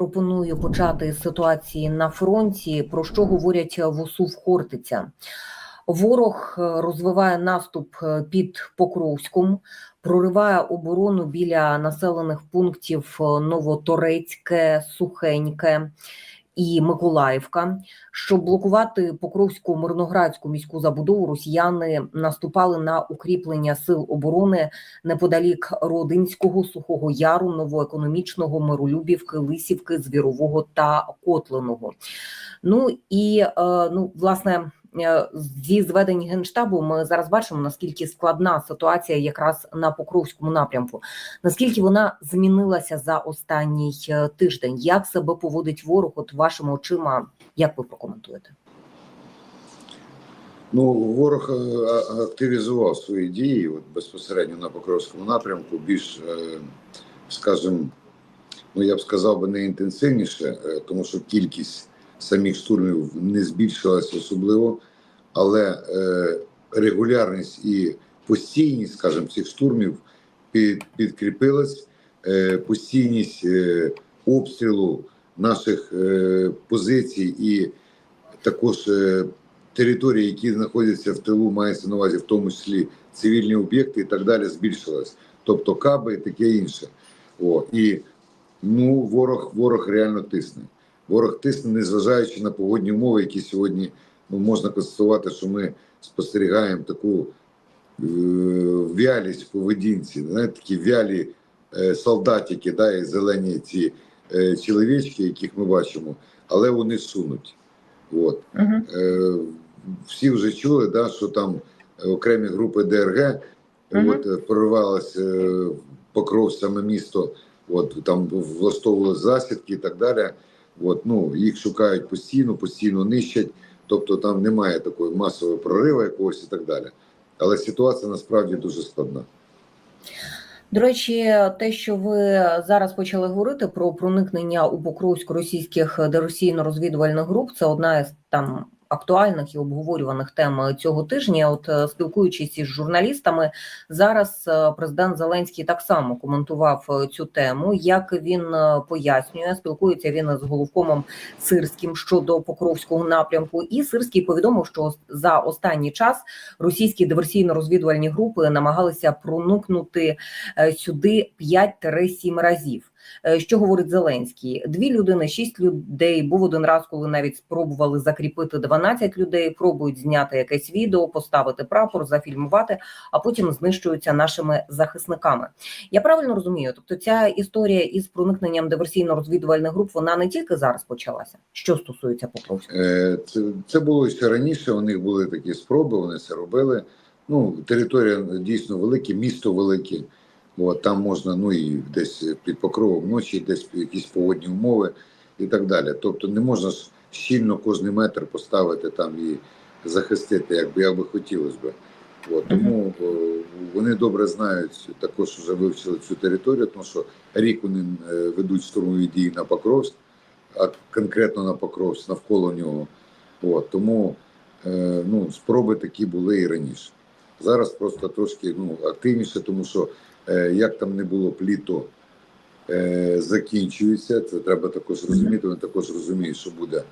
пропоную почати ситуації на фронті. Про що говорять в УСУ в Хортиця? Ворог е, розвиває наступ е, під Покровськом, прориває оборону біля населених пунктів е, Новоторецьке, Сухеньке і Миколаївка. Щоб блокувати Покровську мирноградську міську забудову, росіяни наступали на укріплення сил оборони неподалік Родинського, Сухого Яру, Новоекономічного, Миролюбівки, Лисівки, Звірового та Котленого. Ну і е, ну, власне. Е, Зі зведень генштабу ми зараз бачимо наскільки складна ситуація якраз на Покровському напрямку. Наскільки вона змінилася за останній е, тиждень? Як себе поводить ворог? От вашими очима, як ви прокоментуєте? Ну, ворог е, активізував свої дії от, безпосередньо на Покровському напрямку, більш, скажімо, ну я б сказав би не інтенсивніше, тому що кількість самих штурмів не збільшилась особливо, але е, регулярність і постійність, скажімо, цих штурмів під, підкріпилась, е, постійність е, обстрілу наших е, позицій і також е, території, які знаходяться в тилу, мається на увазі, в тому числі цивільні об'єкти і так далі, збільшилась. Тобто каби і таке інше. О, і ну, ворог, ворог реально тисне. Ворог тисне, незважаючи на погодні умови, які сьогодні ну, можна констатувати, що ми спостерігаємо таку е, вялість в поведінці, знаєте, такі вялі е, солдатики, да, і зелені ці е, чоловічки, яких ми бачимо, але вони сунуть. От. Угу. Е, всі вже чули, да, що там окремі групи ДРГ Мгм. от, проривалися е, покров саме місто, от, там влаштовували засідки і так далі. От, ну, їх шукають постійно, постійно нищать, тобто там немає такої масового прориву якогось і так далі. Але ситуація насправді дуже складна. До речі, те, що ви зараз почали говорити про проникнення у Покровськ російських деросійно розвідувальних груп, це одна із там актуальних і обговорюваних тем цього тижня. От е, спілкуючись із журналістами, зараз е, президент Зеленський так само коментував е, цю тему. Як він пояснює, спілкується він з головкомом Сирським щодо Покровського напрямку, і Сирський повідомив, що за останній час російські диверсійно-розвідувальні групи намагалися проникнути сюди 5-7 разів. Е, Що говорить Зеленський? Дві людини, шість людей. Був один раз, коли навіть спробували закріпити 12 людей. Пробують зняти якесь відео, поставити прапор, зафільмувати, а потім знищуються нашими захисниками. Я правильно розумію? Тобто, ця історія із проникненням диверсійно-розвідувальних груп вона не тільки зараз почалася. Що стосується Покровська? Е, Це, це було ще раніше. У них були такі спроби, вони це робили. Ну, територія дійсно велика, місто велике. От, там можна ну і десь під покровом ночі, десь якісь погодні умови і так далі. Тобто не можна ж щільно кожний метр поставити там і захистити, як би як би хотілося би. От, тому о, вони добре знають, також вже вивчили цю територію, тому що рік вони е, ведуть штурмові дії на Покровськ, а конкретно на Покровськ, навколо нього. От, тому е, ну, спроби такі були і раніше. Зараз просто трошки ну, активніше, тому що е, як там не було пліто е, закінчується, це треба також розуміти. Вони також розуміють, що буде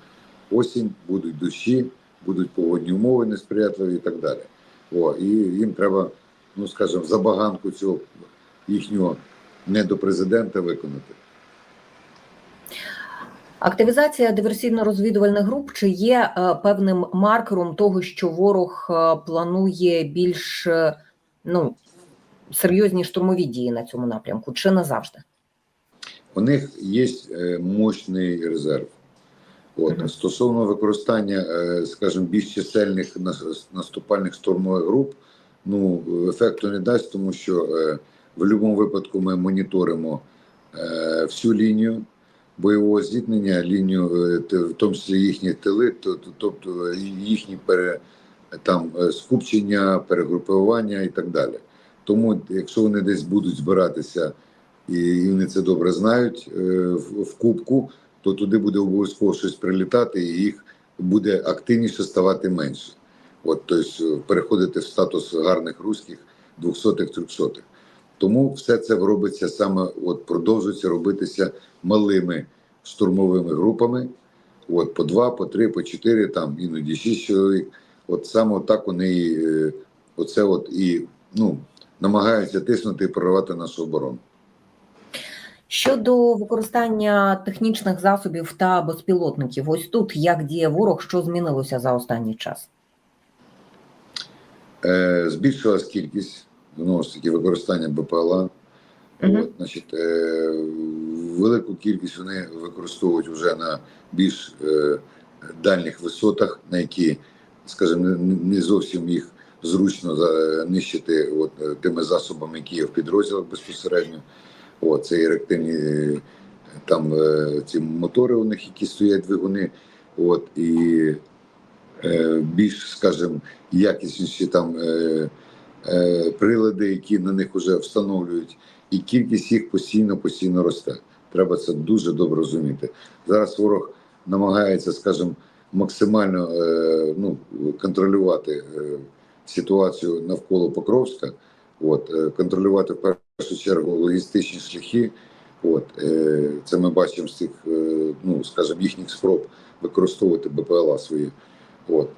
осінь, будуть дощі, будуть погодні умови несприятливі і так далі. О, і їм треба, ну скажімо, забаганку цього їхнього недопрезидента виконати. Активізація диверсійно-розвідувальних груп чи є е, певним маркером того, що ворог е, планує більш е, ну серйозні штурмові дії на цьому напрямку, чи не завжди? У них є е, мощний резерв. От Мгм. стосовно використання, е, скажімо, більш чисельних наступальних штурмових груп, ну ефекту не дасть, тому що е, в будь-якому випадку ми моніторимо всю лінію бойового зіткнення, лінію, в тому числі їхні тили, то- то- тобто їхні пере, там скупчення, перегрупування і так далі. Тому, якщо вони десь будуть збиратися і, вони це добре знають е, в, кубку, то туди буде обов'язково щось прилітати, і їх буде активніше ставати менше. От, тобто переходити в статус гарних руських 200-х, 300-х. Тому все це робиться саме, от продовжується робитися малими штурмовими групами. От по два, по три, по чотири, там іноді шість чоловік. От саме так вони е, оце от і ну, намагаються тиснути і прорвати нашу оборону. Щодо використання технічних засобів та безпілотників, ось тут як діє ворог, що змінилося за останній час? Е, збільшилась кількість знову ж таки використання БПЛА. Мгм. От, значить, е, велику кількість вони використовують вже на більш е, дальніх висотах, на які, скажімо, не зовсім їх зручно нищити от, е, тими засобами, які є в підрозділах безпосередньо. От, це і реактивні е, там е, ці мотори у них, які стоять двигуни. От, і е, більш, скажімо, якісніші там е, е, прилади, які на них вже встановлюють, і кількість їх постійно постійно росте. Треба це дуже добре розуміти. Зараз ворог намагається, скажімо, максимально е, ну, контролювати е, ситуацію навколо Покровська, от, е, контролювати в першу чергу логістичні шляхи. От, е, це ми бачимо з цих, е, ну, скажімо, їхніх спроб використовувати БПЛА свої. От.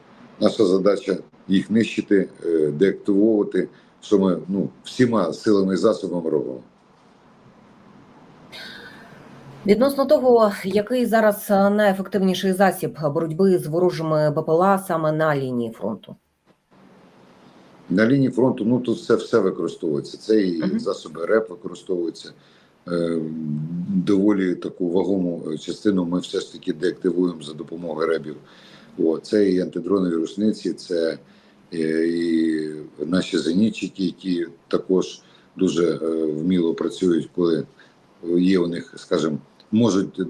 Наша задача їх нищити, деактивовувати, що ми ну, всіма силами і засобами робимо. Відносно того, який зараз найефективніший засіб боротьби з ворожими БПЛА саме на лінії фронту? На лінії фронту ну тут все, все використовується. Це і Мгм. засоби РЕП використовуються. Е, доволі таку вагому частину ми все ж таки деактивуємо за допомогою ребів. О, це і антидронові рушниці, це е, і наші зенітчики, які також дуже е, вміло працюють, коли є у них, скажімо, можуть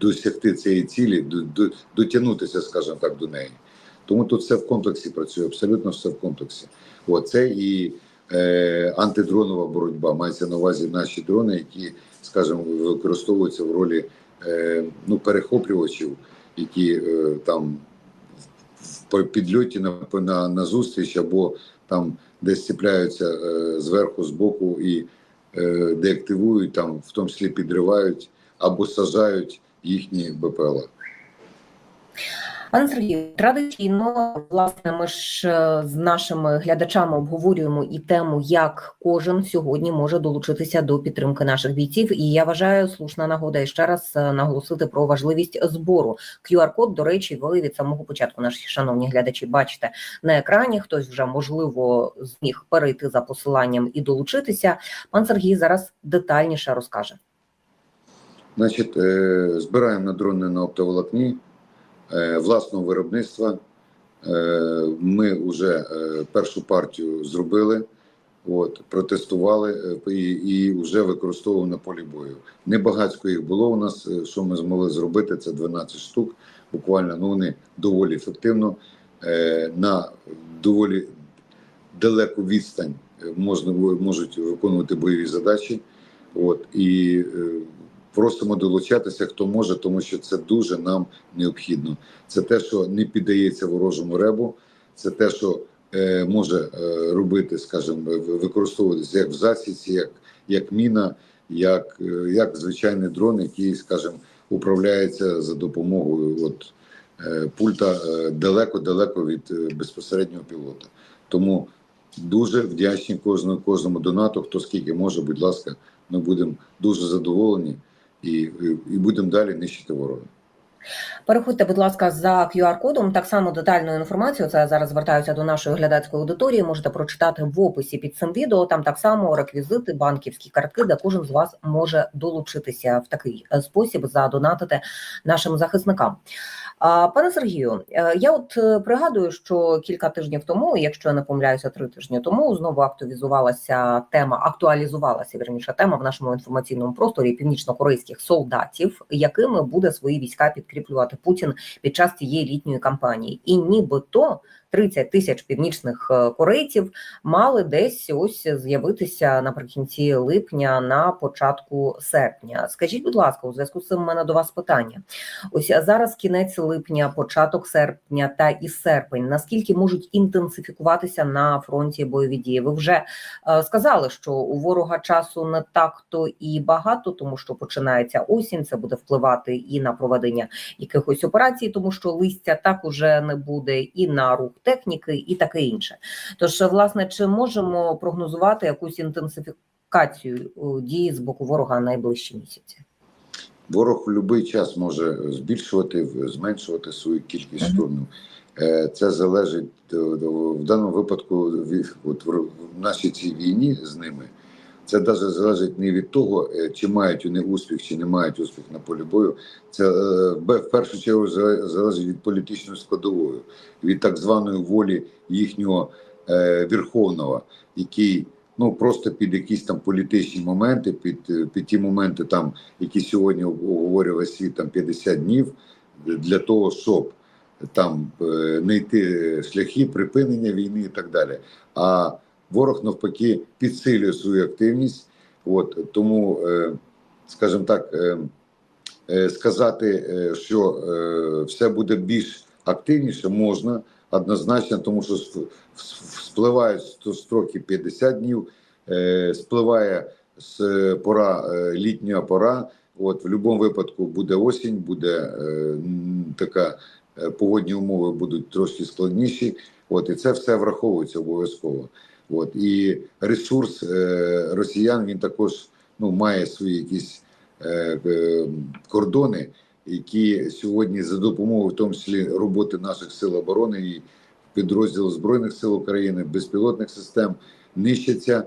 досягти цієї цілі, д- д- дотягнутися, скажімо так, до неї. Тому тут все в комплексі працює, абсолютно все в комплексі. О, це і е, антидронова боротьба. Мається на увазі наші дрони, які, скажімо, використовуються в ролі е, ну, перехоплювачів, які е, там в підльоті на, на, на зустріч або там десь ціпляються е, зверху, збоку і е, деактивують, там, в тому числі підривають або сажають їхні БПЛА. Пане Сергію, традиційно власне ми ж е, з нашими глядачами обговорюємо і тему, як кожен сьогодні може долучитися до підтримки наших бійців. І я вважаю слушна нагода ще раз е, наголосити про важливість збору. QR-код, до речі, ви від самого початку наші шановні глядачі бачите на екрані. Хтось вже можливо зміг перейти за посиланням і долучитися. Пан Сергій зараз детальніше розкаже. Значить, е, збираємо на дрони на оптоволокні власного виробництва. Е, Ми вже е, першу партію зробили, от, протестували е, і, і вже використовували на полі бою. Небагацько їх було у нас. е, Що ми змогли зробити? Це 12 штук. Буквально ну вони доволі ефективно е, на доволі далеку відстань е, можна можуть виконувати бойові задачі. От і е, просимо долучатися, хто може, тому що це дуже нам необхідно. Це те, що не піддається ворожому ребу, це те, що е, може е, робити, скажімо, використовуватися як в засідці, як, як міна, як, е, як звичайний дрон, який, скажімо, управляється за допомогою от, е, пульта е, далеко-далеко від е, безпосереднього пілота. Тому дуже вдячні кожному, кожному донату, хто скільки може, будь ласка, ми будемо дуже задоволені і, і, будемо далі нищити ворога. Переходьте, будь ласка, за QR-кодом. Так само детальну інформацію. Це я зараз звертаюся до нашої глядацької аудиторії. Можете прочитати в описі під цим відео. Там так само реквізити, банківські картки, де кожен з вас може долучитися в такий е, спосіб, задонатити нашим захисникам. Пане Сергію, е, я от е, пригадую, що кілька тижнів тому, якщо я не помиляюся, три тижні тому знову активізувалася тема, актуалізувалася вірніше тема в нашому інформаційному просторі північно-корейських солдатів, якими буде свої війська підкріплювати Путін під час цієї літньої кампанії, і нібито 30 тисяч північних е, корейців мали десь ось з'явитися наприкінці липня на початку серпня. Скажіть, будь ласка, у зв'язку з цим у мене до вас питання. Ось зараз кінець липня, початок серпня та і серпень. Наскільки можуть інтенсифікуватися на фронті бойові дії? Ви вже е, сказали, що у ворога часу не так то і багато, тому що починається осінь. Це буде впливати і на проведення якихось операцій, тому що листя так уже не буде, і на рух техніки, і таке інше. Тож, власне, чи можемо прогнозувати якусь інтенсифікацію е, дії з боку ворога найближчі місяці? Ворог в будь-який час може збільшувати, зменшувати свою кількість штурмів. Е, Це залежить е, в даному випадку від от в нашій цій війні з ними. Це навіть залежить не від того, е, чи мають вони успіх, чи не мають успіх на полі бою. Це е, в першу чергу залежить від політичної складової, від так званої волі їхнього е, верховного, який ну просто під якісь там політичні моменти, під, під ті моменти, там які сьогодні обговорює світ там 50 днів для того, щоб там не йти шляхи припинення війни і так далі. А ворог навпаки підсилює свою активність. От тому, е, скажімо так, е, е, сказати, що все буде більш активніше, можна однозначно, тому що спливають строки 50 днів, спливає з пора літня пора. От в будь-якому випадку буде осінь, буде така погодні умови будуть трошки складніші. От і це все враховується обов'язково. От і ресурс е, росіян він також ну має свої якісь е, е, кордони, які сьогодні за допомогою, в тому числі роботи наших сил оборони і підрозділів збройних сил України, безпілотних систем нищаться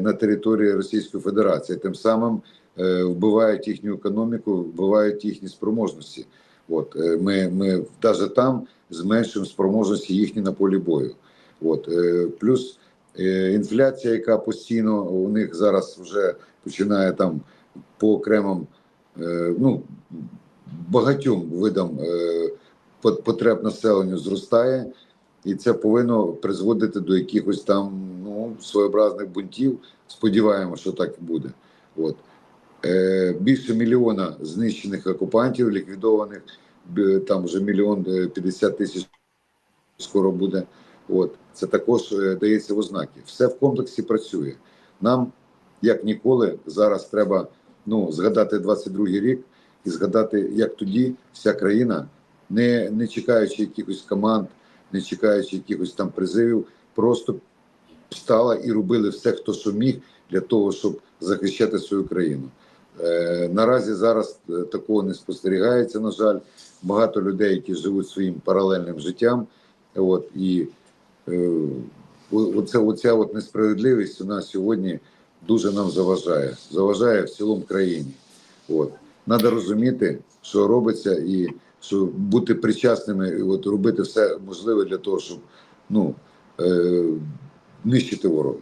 на території Російської Федерації. Тим самим вбивають їхню економіку, вбивають їхні спроможності. От ми, ми навіть там зменшуємо спроможності їхні на полі бою. От плюс інфляція, яка постійно у них зараз вже починає там по окремим е, ну багатьом видам е, потреб населення зростає, і це повинно призводити до якихось там ну своєобразних бунтів. Сподіваємося, що так і буде. От е, більше мільйона знищених окупантів, ліквідованих там вже мільйон е, п'ятдесят тисяч скоро буде. От це також е, дається в ознаки. Все в комплексі працює. Нам, як ніколи, зараз треба ну згадати 22-й рік і згадати, як тоді вся країна, не, не чекаючи якихось команд, не чекаючи якихось там призивів, просто встала і робили все, хто що міг для того, щоб захищати свою країну. Е, наразі зараз е, такого не спостерігається. На жаль, багато людей, які живуть своїм паралельним життям. От і оце, оця от несправедливість нас сьогодні дуже нам заважає. Заважає в цілому країні. От треба розуміти, що робиться, і що бути причасними, і от робити все можливе для того, щоб ну е, нищити ворога.